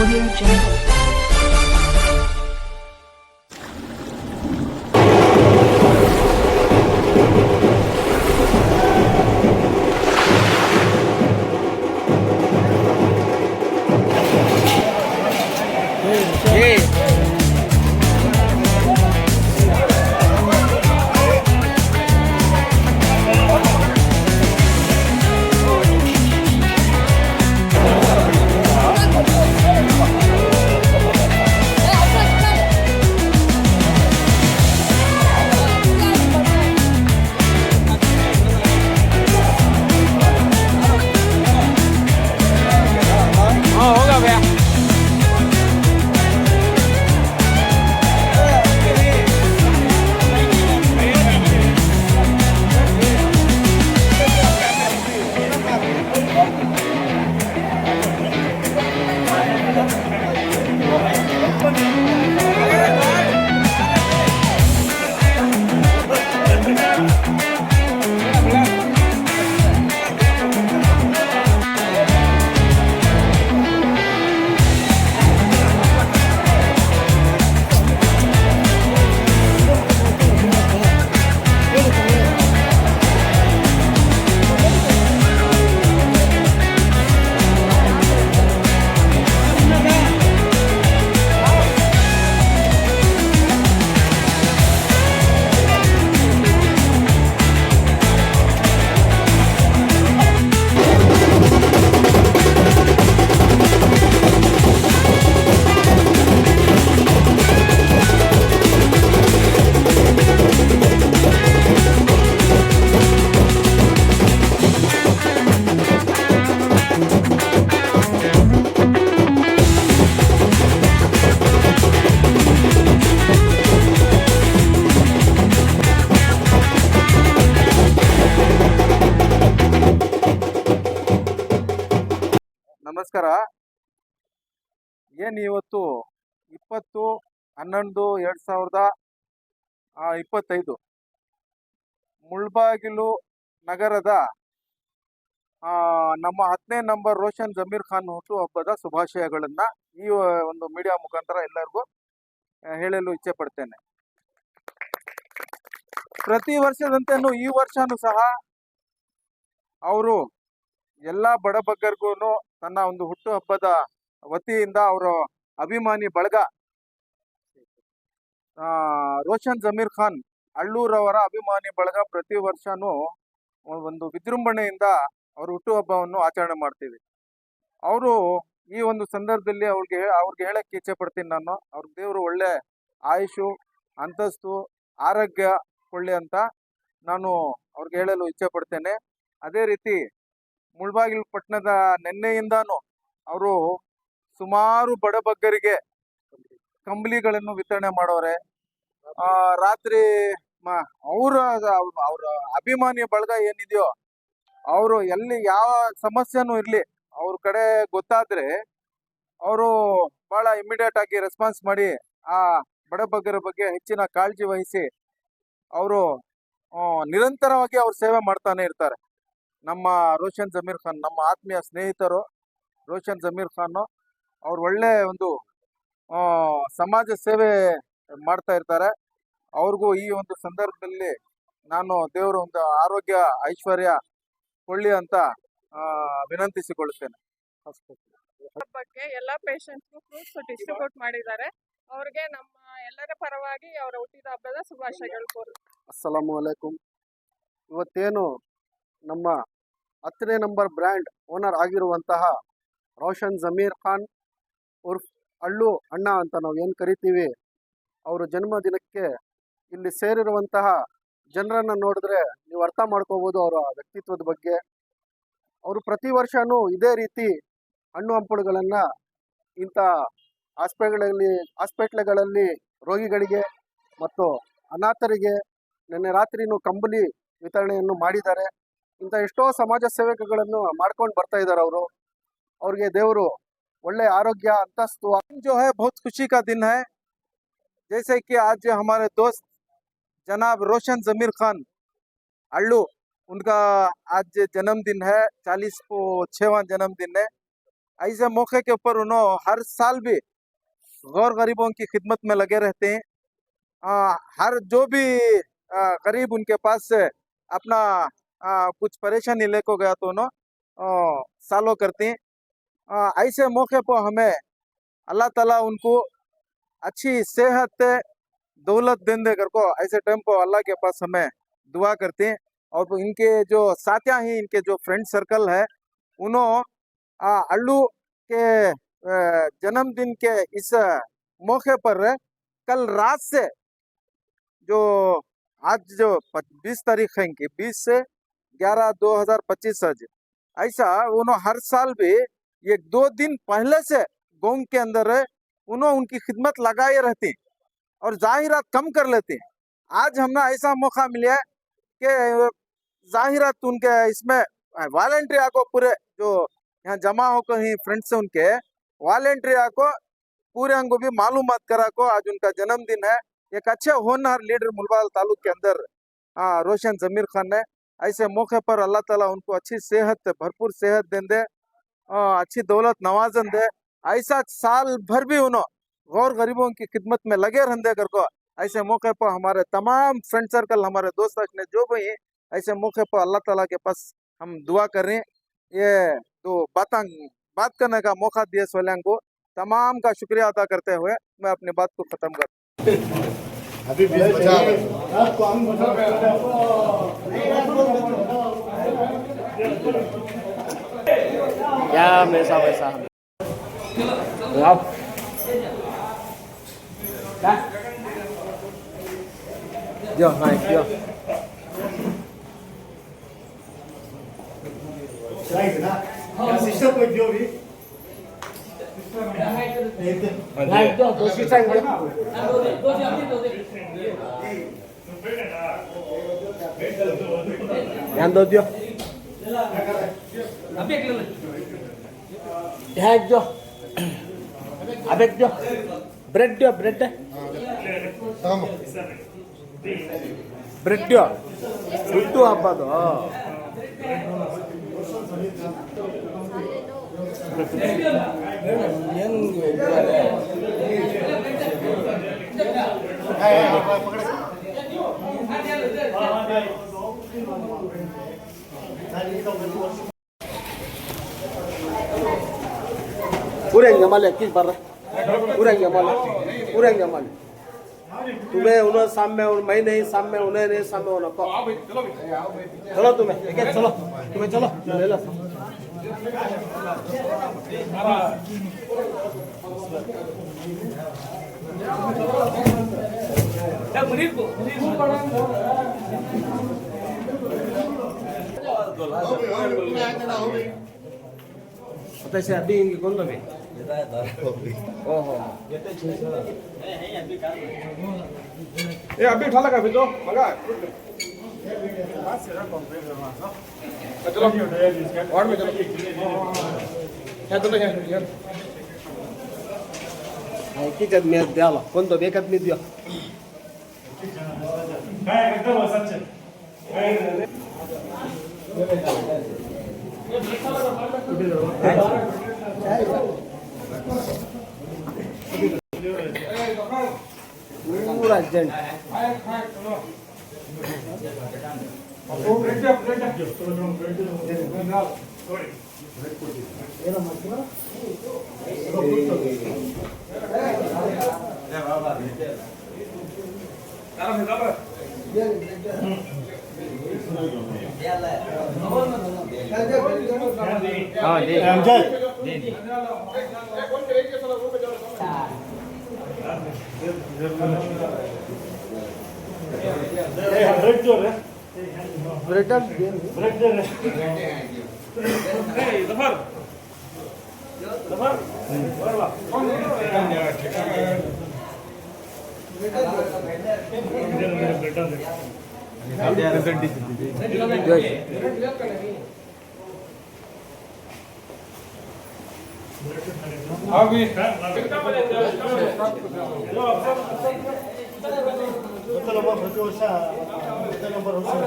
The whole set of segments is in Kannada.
Audio Jungle. ಹನ್ನೊಂದು ಎರಡು ಸಾವಿರದ ಇಪ್ಪತ್ತೈದು. ಮುಳ್ಬಾಗಿಲು ನಗರದ ನಮ್ಮ ಹತ್ತನೇ ನಂಬರ್ ರೋಷನ್ ಜಮೀರ್ ಖಾನ್ ಹುಟ್ಟುಹಬ್ಬದ ಶುಭಾಶಯಗಳನ್ನು ಈ ಒಂದು ಮೀಡಿಯಾ ಮುಖಾಂತರ ಎಲ್ಲರಿಗೂ ಹೇಳಲು ಇಚ್ಛೆ ಪಡ್ತೇನೆ. ಪ್ರತಿ ವರ್ಷದಂತೆನೂ ಈ ವರ್ಷನೂ ಸಹ ಅವರು ಎಲ್ಲ ಬಡಬಗ್ಗರಿಗೂ ತನ್ನ ಒಂದು ಹುಟ್ಟುಹಬ್ಬದ ವತಿಯಿಂದ ಅವರು ಅಭಿಮಾನಿ ಬಳಗ ರೋಷನ್ ಜಮೀರ್ ಖಾನ್ ಅಳ್ಳೂರವರ ಅಭಿಮಾನಿ ಬಳಗ ಪ್ರತಿ ವರ್ಷನೂ ಒಂದು ವಿಜೃಂಭಣೆಯಿಂದ ಅವ್ರ ಹುಟ್ಟುಹಬ್ಬವನ್ನು ಆಚರಣೆ ಮಾಡ್ತೀವಿ. ಅವರು ಈ ಒಂದು ಸಂದರ್ಭದಲ್ಲಿ ಅವ್ರಿಗೆ ಅವ್ರಿಗೆ ಹೇಳಕ್ಕೆ ಇಚ್ಛೆ ಪಡ್ತೀನಿ ನಾನು. ಅವ್ರ ದೇವರು ಒಳ್ಳೆ ಆಯುಷು, ಅಂತಸ್ತು, ಆರೋಗ್ಯ ಕೊಳ್ಳಿ ಅಂತ ನಾನು ಅವ್ರಿಗೆ ಹೇಳಲು ಇಚ್ಛೆ ಪಡ್ತೇನೆ. ಅದೇ ರೀತಿ ಮುಳ್ಬಾಗಿಲು ಪಟ್ಟಣದ ನಿನ್ನೆಯಿಂದಾನು ಅವರು ಸುಮಾರು ಬಡಬಗ್ಗರಿಗೆ ಕಂಬಳಿಗಳನ್ನು ವಿತರಣೆ ಮಾಡೋರೆ. ರಾತ್ರಿ ಅವರ ಅವ್ರ ಅಭಿಮಾನಿ ಬಳಗ ಏನಿದೆಯೋ, ಅವರು ಎಲ್ಲಿ ಯಾವ ಸಮಸ್ಯೆನೂ ಇರಲಿ, ಅವ್ರ ಕಡೆ ಗೊತ್ತಾದ್ರೆ ಅವರು ಬಹಳ ಇಮಿಡಿಯೇಟ್ ಆಗಿ ರೆಸ್ಪಾನ್ಸ್ ಮಾಡಿ, ಆ ಬಡಬಗ್ಗರ ಬಗ್ಗೆ ಹೆಚ್ಚಿನ ಕಾಳಜಿ ವಹಿಸಿ, ಅವರು ನಿರಂತರವಾಗಿ ಅವ್ರು ಸೇವೆ ಮಾಡ್ತಾನೆ ಇರ್ತಾರೆ. ನಮ್ಮ ರೋಷನ್ ಜಮೀರ್ ಖಾನ್, ನಮ್ಮ ಆತ್ಮೀಯ ಸ್ನೇಹಿತರು ರೋಷನ್ ಜಮೀರ್ ಖಾನ್, ಅವ್ರು ಒಳ್ಳೆ ಒಂದು ಸಮಾಜ ಸೇವೆ ಮಾಡ್ತಾ ಇರ್ತಾರೆ. ಅವ್ರಿಗೂ ಈ ಒಂದು ಸಂದರ್ಭದಲ್ಲಿ ನಾನು ದೇವರ ಒಂದು ಆರೋಗ್ಯ ಐಶ್ವರ್ಯ ಕೊಳ್ಳಿ ಅಂತ ವಿನಂತಿಸಿಕೊಳ್ಳುತ್ತೇನೆ. ಬಗ್ಗೆ ಎಲ್ಲ ಫ್ರೂಟ್ಸ್ ಡಿಸ್ಟ್ರಿಬ್ಯೂಟ್ ಮಾಡಿದ್ದಾರೆ. ಅವ್ರಿಗೆ ನಮ್ಮ ಎಲ್ಲರ ಪರವಾಗಿ ಅವರ ಹುಟ್ಟಿದ ಹಬ್ಬದ ಶುಭಾಶಯಗಳು ಕೋರು. ಅಸ್ಸಲಾಮು ಅಲೈಕುಂ ಇವತ್ತೇನು ನಮ್ಮ ಹತ್ತನೇ ನಂಬರ್ ಬ್ರ್ಯಾಂಡ್ ಓನರ್ ಆಗಿರುವಂತಹ ರೋಷನ್ ಜಮೀರ್ ಖಾನ್ ಉರ್ಫ್ ಅಳ್ಳು ಅಣ್ಣ ಅಂತ ನಾವು ಏನು ಕರಿತೀವಿ? ಅವರ ಜನ್ಮದಿನಕ್ಕೆ ಇಲ್ಲಿ ಸೇರಿರುವಂತಹ ಜನರನ್ನು ನೋಡಿದ್ರೆ ನೀವು ಅರ್ಥ ಮಾಡ್ಕೋಬೋದು ಅವರ ವ್ಯಕ್ತಿತ್ವದ ಬಗ್ಗೆ. ಅವರು ಪ್ರತಿ ವರ್ಷವೂ ಇದೇ ರೀತಿ ಹಣ್ಣು ಹಂಪಲುಗಳನ್ನು ಇಂಥ ಆಸ್ಪೆಗಳಲ್ಲಿ ಹಾಸ್ಪಿಟ್ಲ್ಗಳಲ್ಲಿ ರೋಗಿಗಳಿಗೆ ಮತ್ತು ಅನಾಥರಿಗೆ ನಿನ್ನೆ ರಾತ್ರಿನೂ ಕಂಬಲಿ ವಿತರಣೆಯನ್ನು ಮಾಡಿದ್ದಾರೆ. ಇಂಥ ಎಷ್ಟೋ ಸಮಾಜ ಸೇವಕಗಳನ್ನು ಮಾಡ್ಕೊಂಡು ಬರ್ತಾ ಇದ್ದಾರೆ ಅವರು. ಅವ್ರಿಗೆ ದೇವರು ಒಳ್ಳೆ ಆರೋಗ್ಯ ಅಂತಸ್ತು जो है बहुत खुशी का दिन है जैसे कि आज हमारे दोस्त जनाब रोशन जमीर खान अल्लू उनका आज जन्मदिन है चालीस को छवा जन्मदिन है ऐसे मौके के ऊपर उन्होंने हर साल भी गौर गरीबों की खिदमत में लगे रहते हैं आ, हर जो भी आ, गरीब उनके पास से अपना आ, कुछ परेशानी लेको गया तो उन्होंने सालों करते हैं आ, ऐसे मौके पर हमें अल्लाह ताला उनको अच्छी सेहत, दौलत दे कर को। ऐसे टाइम पर अल्लाह के पास हमें दुआ करते हैं। और इनके जो साथियाँ हैं, इनके जो फ्रेंड सर्कल है उन्होंने अल्लू के जन्मदिन के इस मौके पर कल रात से जो आज जो बीस तारीख है इनकी, बीस से ग्यारह दो हज़ार पच्चीस आज, ऐसा उन्होंने हर साल भी ये दो दिन पहले से गाँव के अंदर है उन्होंने उनकी खिदमत लगाए रहते और जाहिरात कम कर लेते। आज हमने ऐसा मौका मिला है कि जाहिरात उनके इसमें वॉलेंट्रिया को पूरे जो यहाँ जमा होकर ही फ्रेंड्स उनके वॉलेंट्रिया को पूरे अंगों भी मालूम करा को आज उनका जन्मदिन है। एक अच्छे होनहार लीडर मुलबाल तालुक के अंदर रोशन जमीर खान ने ऐसे मौके पर अल्लाह ताला उनको अच्छी सेहत, भरपूर सेहत दें दे। अच्छी दौलत नवाजन दे। ऐसा साल भर भी उन्होंने गौर गरीबों की खिदमत में लगे रहने कर को, ऐसे मौके पर हमारे तमाम फ्रेंड सर्कल हमारे दोस्त ने जो भी हैं, ऐसे मौके पर अल्लाह ताला के पास हम दुआ कर रहे हैं। ये तो बात बात करने का मौका दिया सोलंग को। तमाम का शुक्रिया अदा करते हुए मैं अपनी बात को खत्म कर Dạ, mẹ sao, mẹ sao. Được không? Dạ. Đã. Giờ, này, giờ. Này, cho tôi xin xanh đấy. Em đâu chưa? Em biết luôn. ಹ್ಯಾಗ್ ಜೋ ಅಬೇಕ್ ಜೋ ಬ್ರೆಡ್ ಜೋ ಬ್ರೆಡ್ ಬ್ರೆಡ್ ಜೋ ಹುಟ್ಟು ಹಬ್ಬದು ಹೆಂಗ್ पूरेंगे माले किस बार पूरेंगे माले पूरेंगे माले तुम्हें उन्हें सामने उन मैं नहीं सामने उन्हें नहीं सामने उन्हें को चलो तुम्हें एक चलो तुम्हें चलो ले लो मुनीर को मुनीर अभी इनके कौन तो भी ये अभी उठा लगा, अभी तो चलो वार्ड में चलो। यहाँ चलो यहाँ यहाँ। किती द्याला कोणतं बेकात मी द्या काय एकदम सच पूरा अर्जंट हाँ जी ब्रेक जो रे ब्रेटल ब्रेक जो रे जफर जफर अभी ರೋಷನ್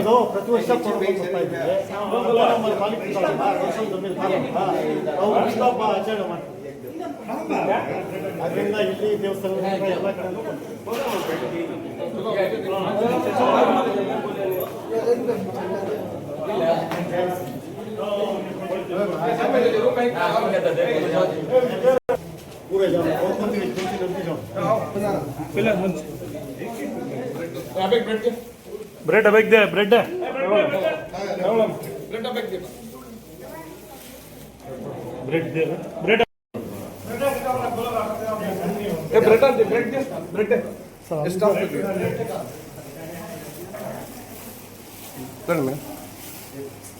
ಇದು ಪ್ರತಿ ವರ್ಷ ಆಚರಣೆ ಮಾಡ್ತೀವಿ ಅದರಿಂದ ಇಲ್ಲಿ ದೇವಸ್ಥಾನ ಬ್ರೆಡ್ ಅಬೇಕ್ ದೇ ಬ್ರೆಡ್ ಬ್ರೆಡ್ ಬ್ರೆಡ್ ಬ್ರೆಡ್ ಬ್ರೆಡ್ ಅಂತ ಬ್ರೆಡ್ ಬ್ರೆಡ್. ಎಷ್ಟು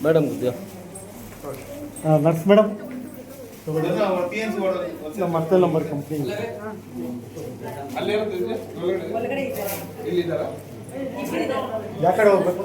ಮೇಡಮ್ ನರ್ಸ್ ಮೇಡಮ್. ನಮ್ಮ ಮತ್ತೆ ನಂಬರ್ ಕಂಪ್ನಿ. ಯಾಕಡೆ ಹೋಗ್ಬೇಕು?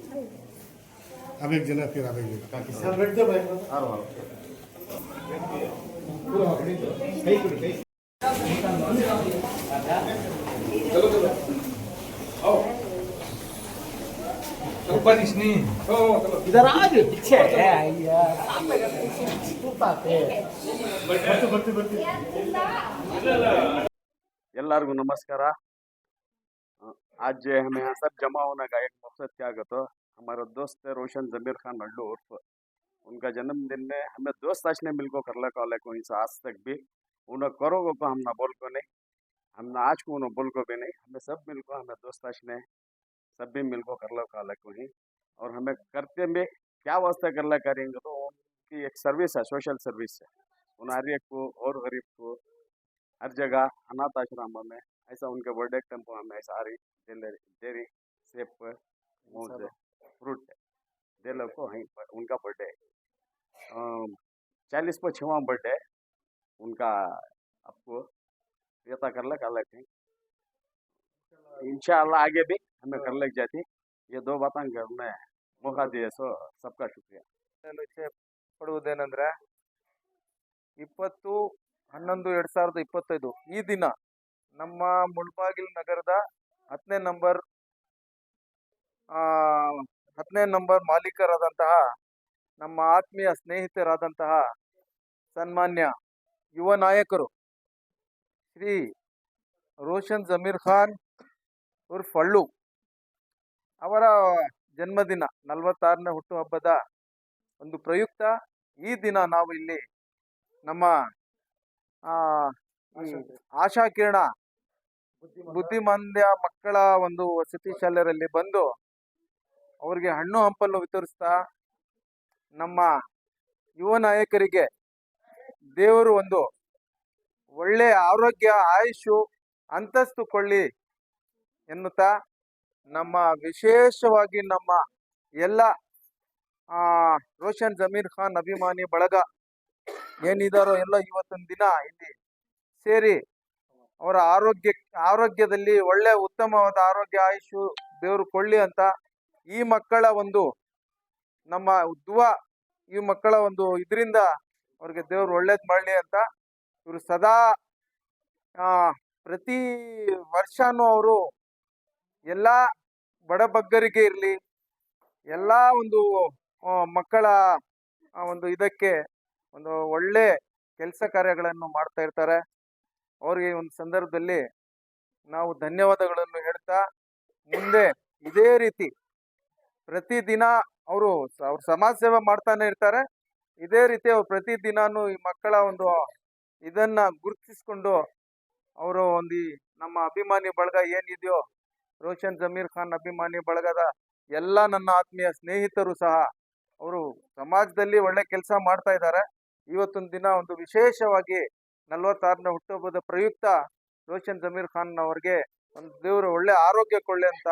अब एक जना फिर अब एक जना ब्रेड दे भाई चलो चलो आओ ಸ್ವಲ್ಪ ದಿಸ್ನಿ ಓ ಚಲೋ ಇದರ ಆಗಿ ಛೇ, ಅಯ್ಯ. ಬರ್ತೀವಿ ಬರ್ತೀವಿ ಬರ್ತೀವಿ ಎಲ್ಲರಿಗೂ नमस्कार आज जो है हमें यहाँ सब जमा होने का एक मकसद क्या है तो हमारा दोस्त है रोशन जमीर खान अड्डू उर्फ़। उनका जन्मदिन में हमें दोस्त ने मिलको कर लगा को इस आज तक भी। उन्हें करोगे को हम ना बोल को नहीं। हम ना आज को उन्हें बोल को भी नहीं। हमें सब मिलको हमें दोस्त ने सब भी मिलको कर लो का ही और हमें करते में क्या वास्ता कर ला करेंगे तो उनकी एक सर्विस है सोशल सर्विस है। उन हर एक को और गरीब को हर जगह अनाथ आश्रम में ऐसा उनके बर्थडे टेंपो हमें ऐसा आ रही डेली डेरी मूज फ्रूट दे लोग को वहीं पर उनका बर्थडे चालीस पर छवा बर्थडे उनका आपको यता कर लग अलग है इंशाल्लाह आगे भी हमें कर लग जाती ये दो बातें घर में मौका दिए सो सबका शुक्रिया ನಾನು ಇಚ್ಛೆ ಪಡುವುದೇನೆಂದ್ರೆ ಇಪ್ಪತ್ತು ಹನ್ನೊಂದು ಎರಡ್ ಸಾವಿರದ ಇಪ್ಪತ್ತೈದು ಈ ದಿನ ನಮ್ಮ ಮುಳ್ಬಾಗಿಲ್ ನಗರದ ಹತ್ತನೇ ನಂಬರ್ ಹತ್ತನೇ ನಂಬರ್ ಮಾಲೀಕರಾದಂತಹ ನಮ್ಮ ಆತ್ಮೀಯ ಸ್ನೇಹಿತರಾದಂತಹ ಸನ್ಮಾನ್ಯ ಯುವ ನಾಯಕರು ಶ್ರೀ ರೋಷನ್ ಜಮೀರ್ ಖಾನ್ ಉರ್ಫ್ ಫಳ್ಳು ಅವರ ಜನ್ಮದಿನ ನಲವತ್ತಾರನೇ ಹುಟ್ಟುಹಬ್ಬದ ಒಂದು ಪ್ರಯುಕ್ತ ಈ ದಿನ ನಾವು ಇಲ್ಲಿ ನಮ್ಮ ಆಶಾಕಿರಣ ಬುದ್ಧಿಮಾಂದ್ಯ ಮಕ್ಕಳ ಒಂದು ವಸತಿ ಶಾಲೆಯಲ್ಲಿ ಬಂದು ಅವರಿಗೆ ಹಣ್ಣು ಹಂಪಲು ವಿತರಿಸ್ತಾ ನಮ್ಮ ಯುವ ನಾಯಕರಿಗೆ ದೇವರು ಒಂದು ಒಳ್ಳೆ ಆರೋಗ್ಯ, ಆಯುಷು ಅಂತಸ್ತು ಕೊಳ್ಳಿ ಎನ್ನುತ್ತಾ ನಮ್ಮ ವಿಶೇಷವಾಗಿ ನಮ್ಮ ಎಲ್ಲ ರೋಷನ್ ಜಮೀರ್ ಖಾನ್ ಅಭಿಮಾನಿ ಬಳಗ ಏನಿದಾರೋ ಎಲ್ಲ ಇವತ್ತೊಂದು ದಿನ ಇಲ್ಲಿ ಸೇರಿ ಅವರ ಆರೋಗ್ಯ, ಆರೋಗ್ಯದಲ್ಲಿ ಒಳ್ಳೆ ಉತ್ತಮವಾದ ಆರೋಗ್ಯ, ಆಯುಷು ದೇವರು ಕೊಳ್ಳಿ ಅಂತ ಈ ಮಕ್ಕಳ ಒಂದು ನಮ್ಮ ಉದ್ವ ಈ ಮಕ್ಕಳ ಒಂದು ಇದರಿಂದ ಅವ್ರಿಗೆ ದೇವ್ರು ಒಳ್ಳೇದ್ ಮಾಡಲಿ ಅಂತ ಇವರು ಸದಾ ಪ್ರತಿ ವರ್ಷನೂ ಅವರು ಎಲ್ಲ ಬಡಬಗ್ಗರಿಗೆ ಇರಲಿ, ಎಲ್ಲ ಒಂದು ಮಕ್ಕಳ ಒಂದು ಇದಕ್ಕೆ ಒಂದು ಒಳ್ಳೆ ಕೆಲಸ ಕಾರ್ಯಗಳನ್ನು ಮಾಡ್ತಾ ಇರ್ತಾರೆ. ಅವರಿಗೆ ಒಂದು ಸಂದರ್ಭದಲ್ಲಿ ನಾವು ಧನ್ಯವಾದಗಳನ್ನು ಹೇಳ್ತಾ ಮುಂದೆ ಇದೇ ರೀತಿ ಪ್ರತಿದಿನ ಅವರು ಅವ್ರ ಸಮಾಜ ಸೇವೆ ಮಾಡ್ತಾನೆ ಇರ್ತಾರೆ. ಇದೇ ರೀತಿ ಅವ್ರು ಪ್ರತಿದಿನಾನು ಈ ಮಕ್ಕಳ ಒಂದು ಇದನ್ನ ಗುರುತಿಸ್ಕೊಂಡು ಅವರು ಒಂದು ನಮ್ಮ ಅಭಿಮಾನಿ ಬಳಗ ಏನಿದೆಯೋ, ರೋಷನ್ ಜಮೀರ್ ಖಾನ್ ಅಭಿಮಾನಿ ಬಳಗದ ಎಲ್ಲ ನನ್ನ ಆತ್ಮೀಯ ಸ್ನೇಹಿತರು ಸಹ ಅವರು ಸಮಾಜದಲ್ಲಿ ಒಳ್ಳೆ ಕೆಲಸ ಮಾಡ್ತಾ ಇದ್ದಾರೆ. ಇವತ್ತೊಂದು ದಿನ ಒಂದು ವಿಶೇಷವಾಗಿ ನಲವತ್ತಾರನೇ ಹುಟ್ಟುಹಬ್ಬದ ಪ್ರಯುಕ್ತ ರೋಷನ್ ಜಮೀರ್ ಖಾನ್ ಅವರಿಗೆ ಒಂದು ದೇವರು ಒಳ್ಳೆ ಆರೋಗ್ಯ ಕೊಳ್ಳೆ ಅಂತ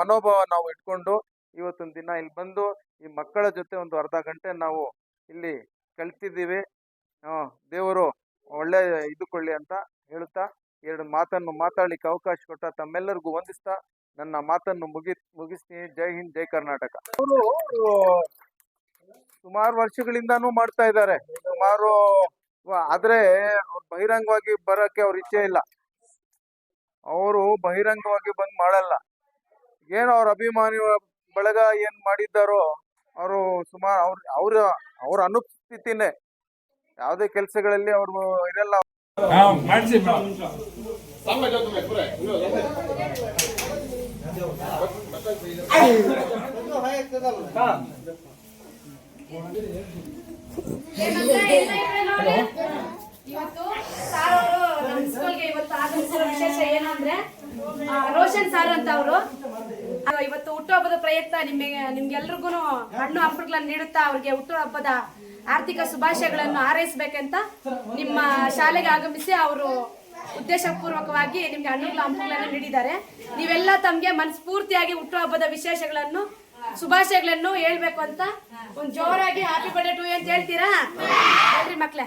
ಮನೋಭಾವ ನಾವು ಇಟ್ಕೊಂಡು ಇವತ್ತಿನ ದಿನ ಇಲ್ಲಿ ಬಂದು ಈ ಮಕ್ಕಳ ಜೊತೆ ಒಂದು ಅರ್ಧ ಗಂಟೆ ನಾವು ಇಲ್ಲಿ ಕಲ್ತಿದ್ದೀವಿ ದೇವರು ಒಳ್ಳೆ ಇದುಕೊಳ್ಳಿ ಅಂತ ಹೇಳುತ್ತಾ ಎರಡು ಮಾತನ್ನು ಮಾತಾಡ್ಲಿಕ್ಕೆ ಅವಕಾಶ ಕೊಟ್ಟ ತಮ್ಮೆಲ್ಲರಿಗೂ ವಂದಿಸ್ತಾ, ನನ್ನ ಮಾತನ್ನು ಮುಗಿ, ಮುಗಿಸ್ತೀನಿ. ಜೈ ಹಿಂದ್, ಜೈ ಕರ್ನಾಟಕ. ಅವರು ಸುಮಾರು ವರ್ಷಗಳಿಂದಾನು ಮಾಡ್ತಾ ಇದ್ದಾರೆ. ಸುಮಾರು ಆದ್ರೆ ಅವ್ರು ಬಹಿರಂಗವಾಗಿ ಬರಕ್ಕೆ ಅವ್ರ ಇಚ್ಛೆ ಇಲ್ಲ. ಅವರು ಬಹಿರಂಗವಾಗಿ ಬಂದ್ ಮಾಡಲ್ಲ. ಏನು ಅವ್ರ ಅಭಿಮಾನಿ ಬಳಗ ಏನ್ ಮಾಡಿದ್ದಾರೋ ಅವರು ಸುಮಾರು ಅವ್ರ ಅವ್ರ ಅವ್ರ ಅನುಪಸ್ಥಿತಿನೇ. ಯಾವುದೇ ಕೆಲಸಗಳಲ್ಲಿ ಅವರು ಇರಲ್ಲ. ಮಾಡಿಸಿ ಇವತ್ತು ಸಾರ್ ಅವರು ನಮ್ಮ ಸ್ಕೂಲ್ಗೆ ಇವತ್ತು ಆಗಮಿಸಿರೋ ವಿಶೇಷ ಏನು ಅಂದ್ರೆ ರೋಷನ್ ಸಾರ್ ಅಂತ ಅವರು. ಇವತ್ತು ಹುಟ್ಟುಹಬ್ಬದ ಪ್ರಯತ್ನ ನಿಮಗೆ, ನಿಮ್ಗೆಲ್ರಿಗೂ ಹಣ್ಣು ಹಂಪಲುಗಳನ್ನು ನೀಡುತ್ತಾ ಅವ್ರಿಗೆ ಹುಟ್ಟುಹಬ್ಬದ ಆರ್ಥಿಕ ಶುಭಾಶಯಗಳನ್ನು ಹಾರೈಸಬೇಕಂತ ನಿಮ್ಮ ಶಾಲೆಗೆ ಆಗಮಿಸಿ ಅವರು ಉದ್ದೇಶಪೂರ್ವಕವಾಗಿ ನಿಮ್ಗೆ ಹಣ್ಣುಗಳು ಹಂಪಲುಗಳನ್ನು ನೀಡಿದ್ದಾರೆ. ನೀವೆಲ್ಲ ತಮ್ಗೆ ಮನಸ್ಫೂರ್ತಿಯಾಗಿ ಹುಟ್ಟುಹಬ್ಬದ ವಿಶೇಷಗಳನ್ನು, ಶುಭಾಶಯಗಳನ್ನು ಹೇಳ್ಬೇಕು ಅಂತ ಒಂದ್ ಜೋರಾಗಿ ಹ್ಯಾಪಿ ಬರ್ಡೇ ಟು ಅಂತ ಹೇಳ್ತೀರಾ? ಹೇಳ್ರಿ ಮಕ್ಳೇ.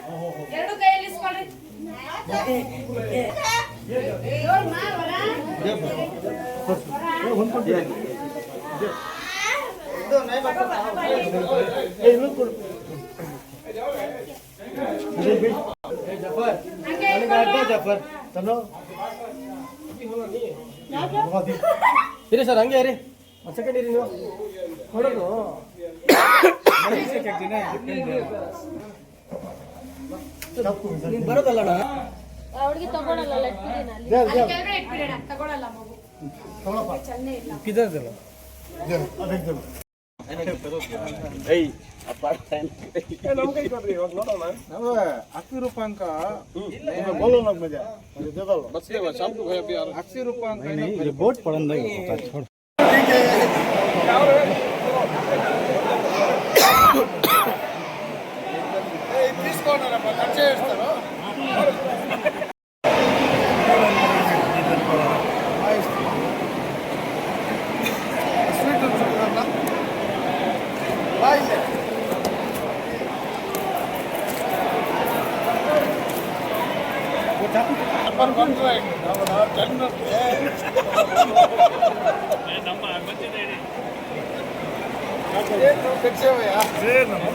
ಎರಡು ಕೈಯಲ್ಲಿ ಇಸ್ಕೊಳ್ರಿ. ಜಫರ್ ಇರಿ ಸರ್ ಹಂಗೆ ಇರಿ. ಒಂದು ಸೆಕೆಂಡ್ ಇರಿ ನೀವು. ನೋಡೋದು. ನೀನ್ ಬರೋದಲ್ಲಣ್ಣ? ಅವಳಿಗೆ ತಗೊಳಲ್ಲ ಇಟ್ಬಿಡೋಣ. ತಗೊಳಲ್ಲ ಮಗು. ಚೆನ್ನೇ ಇಲ್ಲ. ಕಿದಲ್ಲ ಅಸಿ ರೂಪಾಂಕ. ಬೋಲೋ ನಮ್ ಮಜಾ. ರೂಪಾಂಕ ಬೋಟ್ చేస్తారు ನಮ್ಮ ಬಂದಿದ್ದೇನೆ ಸೇರ್ ನಮ್ಮ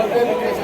Okay, okay.